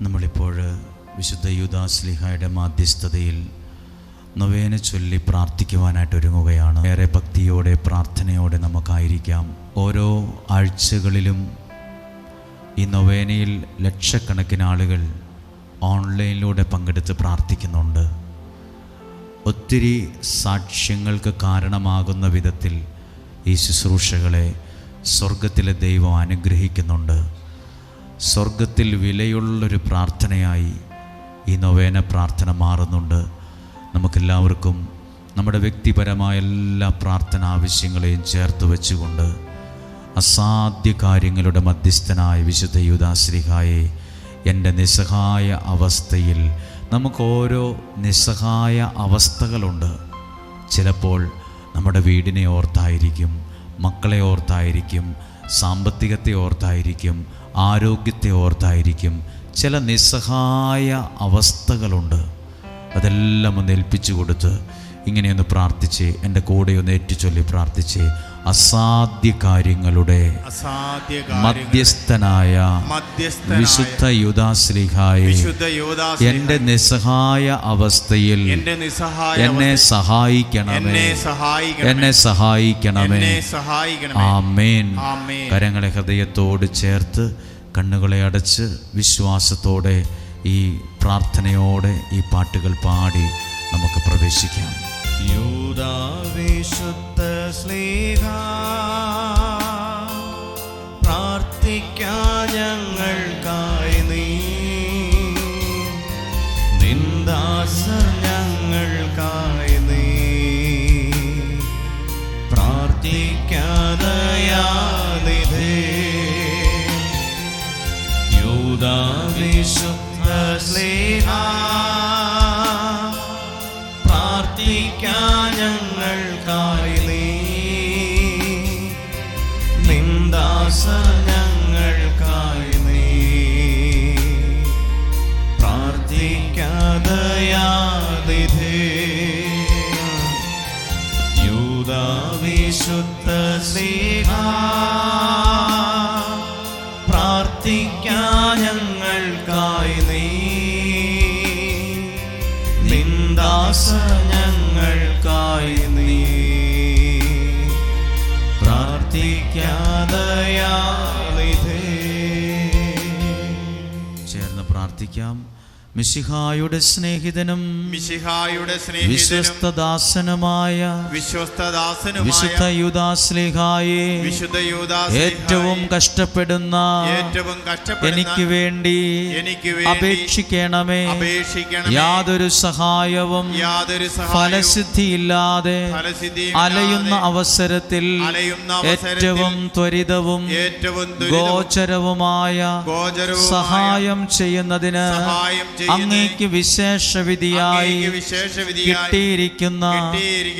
നമ്മളിപ്പോൾ വിശുദ്ധ യുദാസ്ലിഹയുടെ മാധ്യസ്ഥതയിൽ നൊവേന ചൊല്ലി പ്രാർത്ഥിക്കുവാനായിട്ട് ഒരുങ്ങുകയാണ്. ഏറെ ഭക്തിയോടെ പ്രാർത്ഥനയോടെ നമുക്കായിരിക്കാം. ഓരോ ആഴ്ചകളിലും ഈ നൊവേനയിൽ ലക്ഷക്കണക്കിന് ആളുകൾ ഓൺലൈനിലൂടെ പങ്കെടുത്ത് പ്രാർത്ഥിക്കുന്നുണ്ട്. ഒത്തിരി സാക്ഷ്യങ്ങൾക്ക് കാരണമാകുന്ന വിധത്തിൽ ഈ ശുശ്രൂഷകളെ സ്വർഗത്തിലെ ദൈവം അനുഗ്രഹിക്കുന്നുണ്ട്. സ്വർഗത്തിൽ വിലയുള്ളൊരു പ്രാർത്ഥനയായി ഈ നൊവേന പ്രാർത്ഥന മാറുന്നുണ്ട്. നമുക്കെല്ലാവർക്കും നമ്മുടെ വ്യക്തിപരമായ എല്ലാ പ്രാർത്ഥന ആവശ്യങ്ങളെയും ചേർത്ത് വെച്ചുകൊണ്ട് അസാധ്യ കാര്യങ്ങളുടെ മധ്യസ്ഥനായ വിശുദ്ധ യുദാശ്രീഹായെ എന്റെ നിസ്സഹായ അവസ്ഥയിൽ നമുക്കോരോ നിസ്സഹായ അവസ്ഥകളുണ്ട്. ചിലപ്പോൾ നമ്മുടെ വീടിനെ ഓർത്തായിരിക്കും മക്കളെ ഓർത്തായിരിക്കും സാമ്പത്തികത്തെ ഓർത്തായിരിക്കും ആരോഗ്യത്തെ ഓർത്തായിരിക്കും. ചില നിസ്സഹായ അവസ്ഥകളുണ്ട്. അതെല്ലാം ഒന്ന് ഏൽപ്പിച്ചു കൊടുത്ത് ഇങ്ങനെയൊന്ന് പ്രാർത്ഥിച്ച് എന്റെ കൂടെ ഒന്ന് ഏറ്റുചൊല്ലി പ്രാർത്ഥിച്ച് അസാധ്യ കാര്യങ്ങളുടെ മധ്യസ്ഥനായ വിശുദ്ധ യുദാശ്രീഹായി എന്റെ നിസ്സഹായ അവസ്ഥയിൽ എന്നെ സഹായിക്കണമേ. എന്നെ സഹായിക്കണമേ. ആമേൻ. കരങ്ങളെ ഹൃദയത്തോട് ചേർത്ത് കണ്ണുകളെ അടച്ച് വിശ്വാസത്തോടെ ഈ പ്രാർത്ഥനയോടെ ഈ പാട്ടുകൾ പാടി നമുക്ക് പ്രവേശിക്കാം. യൂദാവിശുദ്ധ സ്ലീഹ പ്രാർത്ഥിക്കാൻ ഞങ്ങൾക്കായി ചേർന്ന് പ്രാർത്ഥിക്കാം. മിശിഹായുടെ സ്നേഹിതനും മിശിഹായുടെ വിശ്വസ്തദാസനുമായ വിശ്വസ്തദാസനും വിശുദ്ധ യുദാശ്ലീഹായെ വിശുദ്ധ ഏറ്റവും കഷ്ടപ്പെടുന്ന ഏറ്റവും എനിക്ക് വേണ്ടി എനിക്ക് അപേക്ഷിക്കണമേ. യാതൊരു സഹായവും യാതൊരു ഫലസിദ്ധിയില്ലാതെ ഫലസിദ്ധിയും അലയുന്ന അവസരത്തിൽ ഏറ്റവും ത്വരിതവും ഏറ്റവും ഗോചരവുമായ സഹായം ചെയ്യുന്നതിന് സഹായം ചെയ്യുന്നതിന് അങ്ങേക്ക് വിശേഷ വിധിയായി അങ്ങേക്ക് വിശേഷവിധിയായി കിട്ടിയിരിക്കുന്ന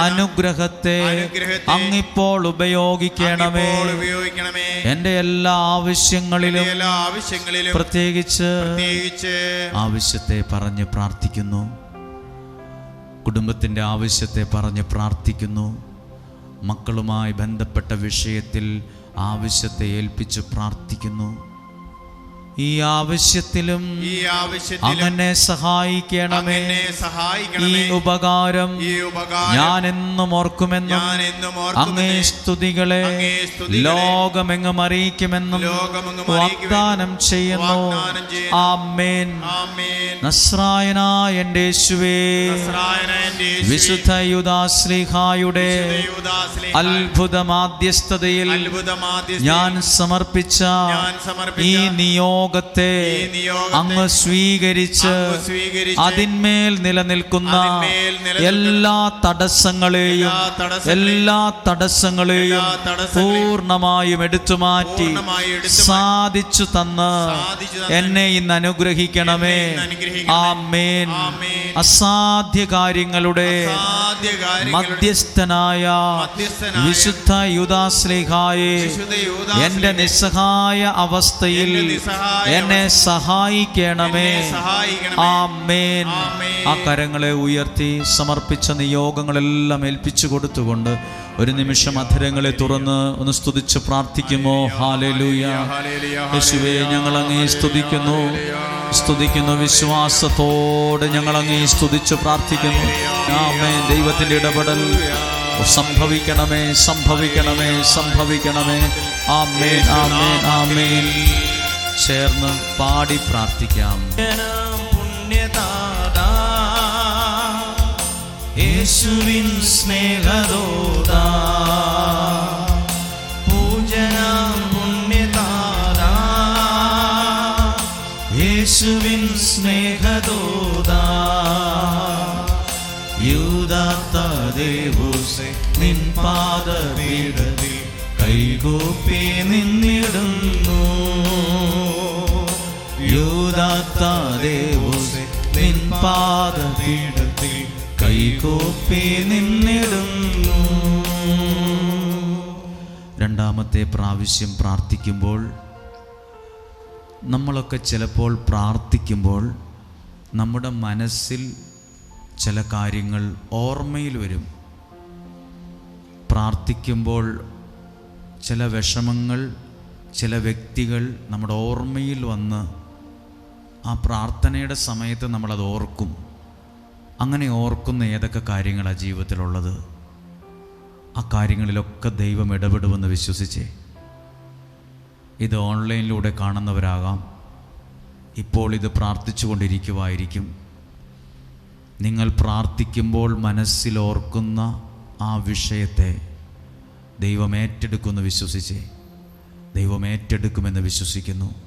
അനുഗ്രഹത്തെ അങ്ങിപ്പോൾ ഉപയോഗിക്കണമേ. എന്റെ എല്ലാ ആവശ്യങ്ങളിലും പ്രത്യേകിച്ച് ആവശ്യത്തെ പറഞ്ഞ് പ്രാർത്ഥിക്കുന്നു. കുടുംബത്തിന്റെ ആവശ്യത്തെ പറഞ്ഞ് പ്രാർത്ഥിക്കുന്നു. മക്കളുമായി ബന്ധപ്പെട്ട വിഷയത്തിൽ ആവശ്യത്തെ ഏൽപ്പിച്ച് പ്രാർത്ഥിക്കുന്നു. ഈ ആവശ്യത്തിലും ഈ ആവശ്യത്തിലും അങ്ങനെ സഹായിക്കണമേ. സഹായിക്കണമേ. ഈ ഉപകാരം ഈ ഉപകാരം ഞാൻ എന്നും ഓർക്കുമെന്നും ഞാൻ എന്നും അങ്ങേ സ്തുതികളെ ലോകമെങ്ങും അറിയിക്കുമെന്നും വാഗ്ദാനം ചെയ്യുന്നു. ആമേൻ. നസ്രായനായ എന്റെ യേശുവേ വിശുദ്ധ യുദാശ്രീഹായുടെ അത്ഭുത മാധ്യസ്ഥതയിൽ ഞാൻ സമർപ്പിച്ച ഈ നിയോഗത്തെ ഈ നിയോഗത്തെ അങ്ങ് സ്വീകരിച്ച് അതിന്മേൽ നിലനിൽക്കുന്ന എല്ലാ തടസ്സങ്ങളെയും എല്ലാ തടസ്സങ്ങളെയും പൂർണമായും എടുത്തുമാറ്റി മാറ്റി സാധിച്ചു തന്ന് എന്നെ ഇന്ന് അനുഗ്രഹിക്കണമേ. ആ മേൻ. അസാധ്യ കാര്യങ്ങളുടെ മധ്യസ്ഥനായ വിശുദ്ധ യുദാശ്ലേഹായെ എന്റെ നിസ്സഹായ അവസ്ഥയിൽ എന്നെ സഹായിക്കണമേ. ആമേൻ. ആ കരങ്ങളെ ഉയർത്തി സമർപ്പിച്ച നിയോഗങ്ങളെല്ലാം ഏൽപ്പിച്ചു കൊടുത്തുകൊണ്ട് ഒരു നിമിഷം അധരങ്ങളെ തുറന്ന് ഒന്ന് സ്തുതിച്ച് പ്രാർത്ഥിക്കുമോ? ഹാലലൂയ യേശുവേ ഞങ്ങൾ അങ്ങേ സ്തുതിക്കുന്നു സ്തുതിക്കുന്നു വിശ്വാസത്തോടെ ഞങ്ങൾ അങ്ങേ സ്തുതിച്ച് പ്രാർത്ഥിക്കുന്നു. ആമേൻ. ദൈവത്തിന്റെ ഇടപെടൽ സംഭവിക്കണമേ സംഭവിക്കണമേ സംഭവിക്കണമേ. ആമേൻ ആമേൻ ആമേൻ. ചേർന്ന് പാടി പ്രാർത്ഥിക്കാം. പുണ്യദാതാ യേശുവിൻ പുണ്യദാതാ യേശുവിൻ സ്നേഹദോദാ യൂദാത്ത ദേവൂസെ നിൻ പാദപീഠത്തിൽ കൈകോപ്പി നിന്നിടുന്നു നിൻ രണ്ടാമത്തെ പ്രാവശ്യം പ്രാർത്ഥിക്കുമ്പോൾ നമ്മളൊക്കെ ചിലപ്പോൾ പ്രാർത്ഥിക്കുമ്പോൾ നമ്മുടെ മനസ്സിൽ ചില കാര്യങ്ങൾ ഓർമ്മയിൽ വരും. പ്രാർത്ഥിക്കുമ്പോൾ ചില വിഷമങ്ങൾ ചില വ്യക്തികൾ നമ്മുടെ ഓർമ്മയിൽ വന്ന് ആ പ്രാർത്ഥനയുടെ സമയത്ത് നമ്മളത് ഓർക്കും. അങ്ങനെ ഓർക്കുന്ന ഏതൊക്കെ കാര്യങ്ങളാണ് ജീവിതത്തിലുള്ളത്? ആ കാര്യങ്ങളിലൊക്കെ ദൈവം ഇടപെടുമെന്ന് വിശ്വസിച്ചേ. ഇത് ഓൺലൈനിലൂടെ കാണുന്നവരാകാം. ഇപ്പോൾ ഇത് പ്രാർത്ഥിച്ചുകൊണ്ടിരിക്കുവായിരിക്കും. നിങ്ങൾ പ്രാർത്ഥിക്കുമ്പോൾ മനസ്സിലോർക്കുന്ന ആ വിഷയത്തെ ദൈവം ഏറ്റെടുക്കുമെന്ന് വിശ്വസിച്ചേ. ദൈവം ഏറ്റെടുക്കുമെന്ന് വിശ്വസിക്കുന്നു.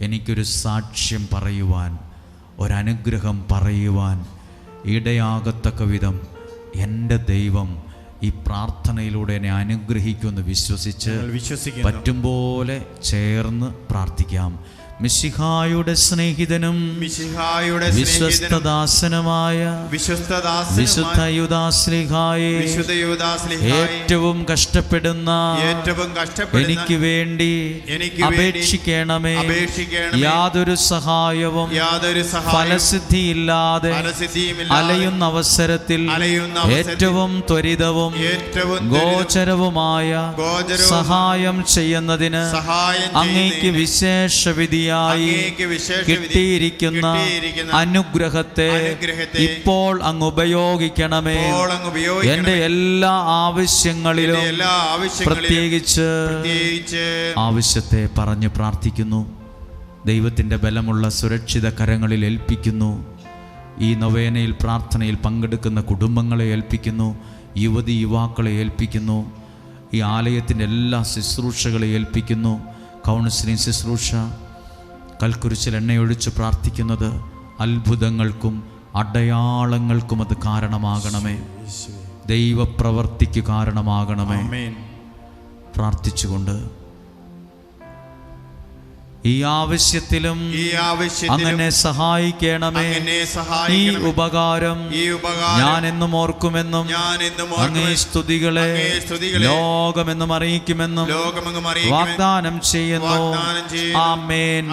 എനിക്കൊരു സാക്ഷ്യം പറയുവാൻ ഒരനുഗ്രഹം പറയുവാൻ ഇടയാകത്തക്ക വിധം എന്റെ ദൈവം ഈ പ്രാർത്ഥനയിലൂടെ എന്നെ അനുഗ്രഹിക്കുമെന്ന് വിശ്വസിച്ച് പറ്റും പോലെ ചേർന്ന് പ്രാർത്ഥിക്കാം. മിശിഹായുടെ സ്നേഹിതനും മിശിഹായുടെ വിശ്വസ്തദാസനുമായ വിശ്വസ്തദാസനുമായ വിശുദ്ധ യുദാശ്ലിഹായെ വിശുദ്ധ ഏറ്റവും കഷ്ടപ്പെടുന്ന ഏറ്റവും കഷ്ടപ്പെടുന്ന എനിക്ക് വേണ്ടി എനിക്ക് അപേക്ഷിക്കണമേ. യാതൊരു സഹായവും യാതൊരു ഫലസിദ്ധിയില്ലാതെ അലയുന്ന അവസരത്തിൽ ഏറ്റവും ത്വരിതവും ഏറ്റവും ഗോചരവുമായ സഹായം ചെയ്യുന്നതിന് സഹായം അങ്ങേക്ക് വിശേഷ വിധിയായി അങ്ങേക്ക് കിട്ടിയിരിക്കുന്ന അനുഗ്രഹത്തെ ഇപ്പോൾ അങ്ങ് ഉപയോഗിക്കണമേ. എന്റെ എല്ലാ ആവശ്യങ്ങളിലും പ്രത്യേകിച്ച് ആവശ്യത്തെ പറഞ്ഞു പ്രാർത്ഥിക്കുന്നു. ദൈവത്തിന്റെ ബലമുള്ള സുരക്ഷിത കരങ്ങളിൽ ഏൽപ്പിക്കുന്നു. ഈ നൊവേനയിൽ പ്രാർത്ഥനയിൽ പങ്കെടുക്കുന്ന കുടുംബങ്ങളെ ഏൽപ്പിക്കുന്നു. യുവതി യുവാക്കളെ ഏൽപ്പിക്കുന്നു. ഈ ആലയത്തിന്റെ എല്ലാ ശുശ്രൂഷകളെ ഏൽപ്പിക്കുന്നു. കൗൺസിലിംഗ് ശുശ്രൂഷ കൽക്കുരിശിൽ എണ്ണയൊഴിച്ച് പ്രാർത്ഥിക്കുന്നത് അത്ഭുതങ്ങൾക്കും അടയാളങ്ങൾക്കും അത് കാരണമാകണമേ. ദൈവപ്രവർത്തിക്ക് കാരണമാകണമേ. പ്രാർത്ഥിച്ചുകൊണ്ട് ഈ ആവശ്യത്തിലും ഈ ആവശ്യം അങ്ങനെ സഹായിക്കണമേ. ഈ ഉപകാരം ഈ ഉപകാരം ഞാൻ എന്നും ഓർക്കുമെന്നും ഞാൻ എന്നും അങ്ങേ സ്തുതികളെ ലോകമെന്നും അറിയിക്കുമെന്നും വാഗ്ദാനം ചെയ്യുന്നു. ആമേൻ.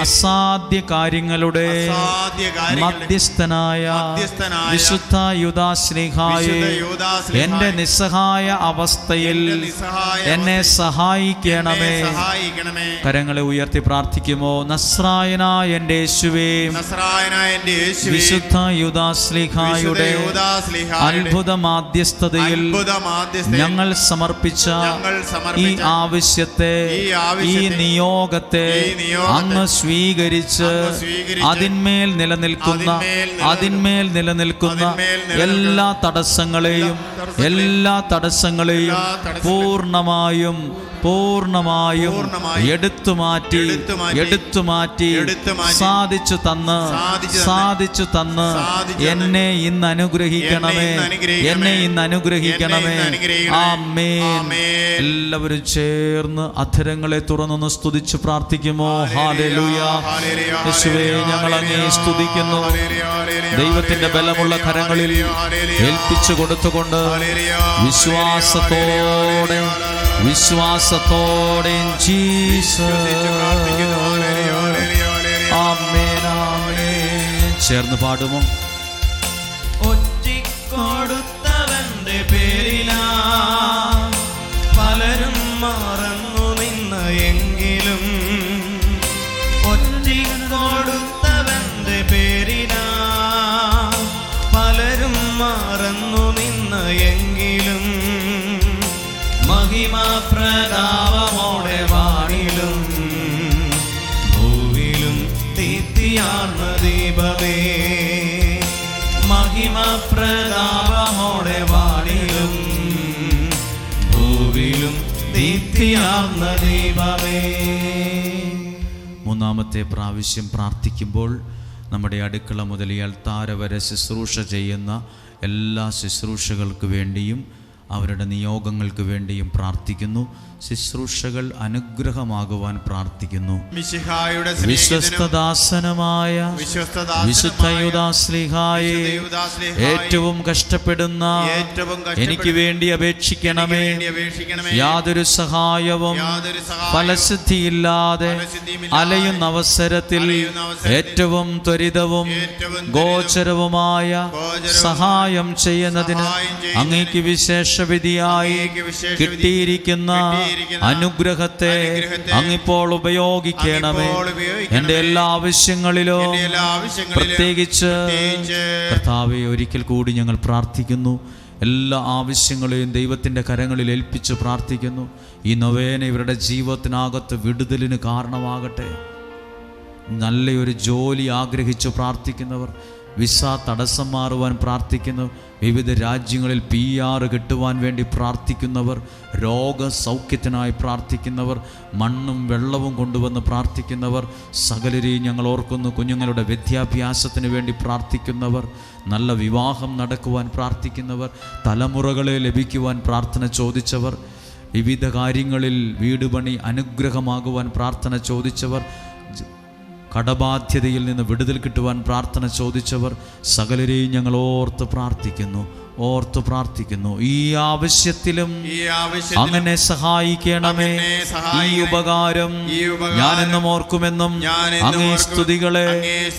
അസാധ്യ കാര്യങ്ങളുടെ മധ്യസ്ഥനായ വിശുദ്ധ യുദാശ്രീഹായെ എന്റെ നിസ്സഹായ അവസ്ഥയിൽ എന്നെ സഹായിക്കണമേ. കരങ്ങളെ ഉയർത്തി പ്രാർത്ഥിക്കുമോ? നസ്രായനായ എന്റെ യേശുവേ. നസ്രായനായ എന്റെ യേശുവേ. വിശുദ്ധ യുദാസ്ലിഹായുടെ അത്ഭുത മാധ്യസ്ഥതയിൽ ഞങ്ങൾ സമർപ്പിച്ച ഈ ആവശ്യത്തെ ഈ നിയോഗത്തെ അങ്ങ് സ്വീകരിച്ച് അതിന്മേൽ നിലനിൽക്കുന്ന അതിന്മേൽ നിലനിൽക്കുന്ന എല്ലാ എല്ലാ തടസ്സങ്ങളെയും എല്ലാ തടസ്സങ്ങളെയും പൂർണമായും പൂർണമായും എടുത്തു മാറ്റി എടുത്തു മാറ്റി സാധിച്ചു തന്ന് സാധിച്ചു തന്ന് എന്നെ ഇന്ന് അനുഗ്രഹിക്കണമേ എന്നെ ഇന്ന് അനുഗ്രഹിക്കണമേ. ആമേൻ. എല്ലാവരും ചേർന്ന് അധരങ്ങളെ തുറന്നൊന്ന് സ്തുതിച്ച് പ്രാർത്ഥിക്കുമോ? ഹാലേലൂയ യേശുവേ ഞങ്ങൾ അങ്ങേ സ്തുതിക്കുന്നു. ദൈവത്തിന്റെ ബലമുള്ള കരങ്ങളിൽ ഏൽപ്പിച്ചു കൊടുത്തുകൊണ്ട് വിശ്വാസത്തോടെ വിശ്വാസത്തോടെ ചേർന്ന് പാടുമോ? പ്രതാപമോടെ വാണിലും ഭൂവിലും തീർത്തിയാർന്ന ദീപമേ. മഹിമ പ്രതാപമോടെ വാണിലും ഭൂവിലും ദീപ്തിയാർന്ന ദൈവമേ മൂന്നാമത്തെ പ്രാവശ്യം പ്രാർത്ഥിക്കുമ്പോൾ നമ്മുടെ അടുക്കള മുതൽ അൽത്താര വരെ ശുശ്രൂഷ ചെയ്യുന്ന എല്ലാ ശുശ്രൂഷകൾക്ക് വേണ്ടിയും അവരുടെ നിയോഗങ്ങൾക്ക് വേണ്ടിയും പ്രാർത്ഥിക്കുന്നു. ശുശ്രൂഷകൾ അനുഗ്രഹമാകുവാൻ പ്രാർത്ഥിക്കുന്നു. വിശ്വസ്തദാസനമായ വിശുദ്ധയുദാസ്ലിഹായെ ഏറ്റവും കഷ്ടപ്പെടുന്ന എനിക്ക് വേണ്ടി അപേക്ഷിക്കണമേ. യാതൊരു സഹായവും ഫലസിദ്ധിയില്ലാതെ അലയുന്ന അവസരത്തിൽ ഏറ്റവും ത്വരിതവും ഗോചരവുമായ സഹായം ചെയ്യുന്നതിന് അങ്ങേക്ക് അങ്ങേക്ക് വിശേഷവിധിയായി കിട്ടിയിരിക്കുന്ന അനുഗ്രഹത്തെ അങ്ങിപ്പോൾ ഉപയോഗിക്കണമേ. എന്റെ എന്റെ എല്ലാ ആവശ്യങ്ങളിലും പ്രത്യേകിച്ച് കർത്താവെ ഒരിക്കൽ കൂടി ഞങ്ങൾ പ്രാർത്ഥിക്കുന്നു. എല്ലാ ആവശ്യങ്ങളെയും ദൈവത്തിന്റെ കരങ്ങളിൽ ഏൽപ്പിച്ച് പ്രാർത്ഥിക്കുന്നു. ഈ നൊവേന ഇവരുടെ ജീവിതത്തിനകത്ത് വിടുതലിന് കാരണമാകട്ടെ. നല്ലൊരു ജോലി ആഗ്രഹിച്ച് പ്രാർത്ഥിക്കുന്നവർ വിസ തടസ്സം മാറുവാൻ പ്രാർത്ഥിക്കുന്നു. വിവിധ രാജ്യങ്ങളിൽ പി ആർ കിട്ടുവാൻ വേണ്ടി പ്രാർത്ഥിക്കുന്നവർ രോഗസൗഖ്യത്തിനായി പ്രാർത്ഥിക്കുന്നവർ മണ്ണും വെള്ളവും കൊണ്ടുവന്ന് പ്രാർത്ഥിക്കുന്നവർ സകലരെയും ഞങ്ങൾ ഓർക്കുന്നു. കുഞ്ഞുങ്ങളുടെ വിദ്യാഭ്യാസത്തിന് വേണ്ടി പ്രാർത്ഥിക്കുന്നവർ നല്ല വിവാഹം നടക്കുവാൻ പ്രാർത്ഥിക്കുന്നവർ തലമുറകളെ ലഭിക്കുവാൻ പ്രാർത്ഥന ചോദിച്ചവർ വിവിധ കാര്യങ്ങളിൽ വീട് പണി അനുഗ്രഹമാകുവാൻ പ്രാർത്ഥന ചോദിച്ചവർ കടബാധ്യതയിൽ നിന്ന് വിടുതൽ കിട്ടുവാൻ പ്രാർത്ഥന ചോദിച്ചവർ സകലരെയും ഞങ്ങൾ ഓർത്ത് പ്രാർത്ഥിക്കുന്നു. ഓർത്ത് പ്രാർത്ഥിക്കുന്നു. ഈ ആവശ്യത്തിലും അങ്ങനെ സഹായിക്കണമേ. ഈ ഉപകാരം ഞാൻ എന്നും ഞാനെന്നും ഓർക്കുമെന്നും അങ്ങേ. സ്തുതികളെ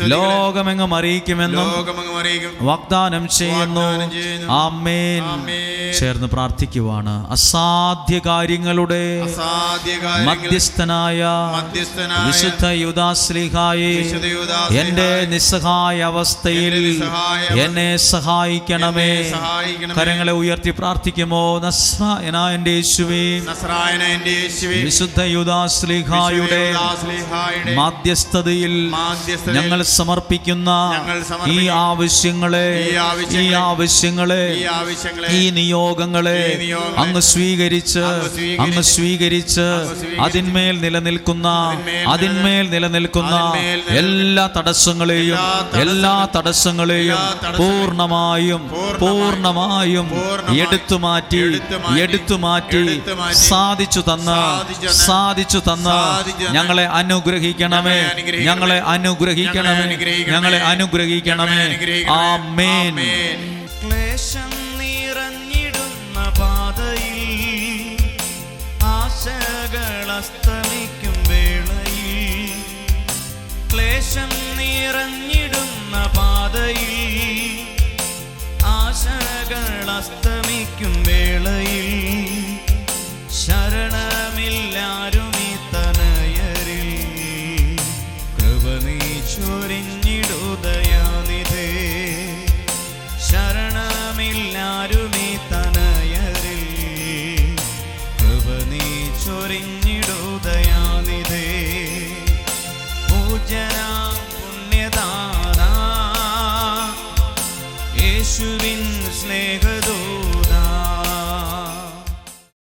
ലോകമെങ്ങും അറിയിക്കുമെന്നും വാഗ്ദാനം ചെയ്യുന്നു. ആമേൻ. ചേർന്ന് പ്രാർത്ഥിക്കുവാണ്. അസാധ്യ കാര്യങ്ങളുടെ മധ്യസ്ഥനായ വിശുദ്ധ യുദാശ്ലീഹായെ എന്റെ നിസ്സഹായ അവസ്ഥയിൽ എന്നെ സഹായിക്കണമേ. കരങ്ങളെ ഉയർത്തി പ്രാർത്ഥിക്കുമോ? നസ്രായന എന്റെ യേശുവേ. വിശുദ്ധ യുദാശ്ലീഹായുടെ മാധ്യസ്ഥതയിൽ ഞങ്ങൾ സമർപ്പിക്കുന്ന ഈ ആവശ്യങ്ങളെ ഈ ആവശ്യങ്ങളെ ഈ നിയോഗങ്ങളെ അങ്ങ് സ്വീകരിച്ച് അങ്ങ് സ്വീകരിച്ച് അതിന്മേൽ നിലനിൽക്കുന്ന അതിന്മേൽ നിലനിൽക്കുന്ന എല്ലാ തടസ്സങ്ങളെയും എല്ലാ തടസ്സങ്ങളെയും പൂർണമായും പൂർണമായും പൂർണമായും എടുത്തു മാറ്റി എടുത്തു മാറ്റി സാധിച്ചു തന്ന് സാധിച്ചു തന്ന് ഞങ്ങളെ അനുഗ്രഹിക്കണമേ ഞങ്ങളെ അനുഗ്രഹിക്കണമേ. ഞങ്ങളെ അനുഗ്രഹിക്കണമേ ആ മേൻ. ക്ലേശം നിറഞ്ഞിടുന്ന പാതയിൽ ആശകൾ അസ്തമിക്കും വേളയിൽ. ക്ലേശം നിറഞ്ഞിടുന്ന പാതയിൽ ആശകൾ അസ്തമിക്കും വേളയിൽ.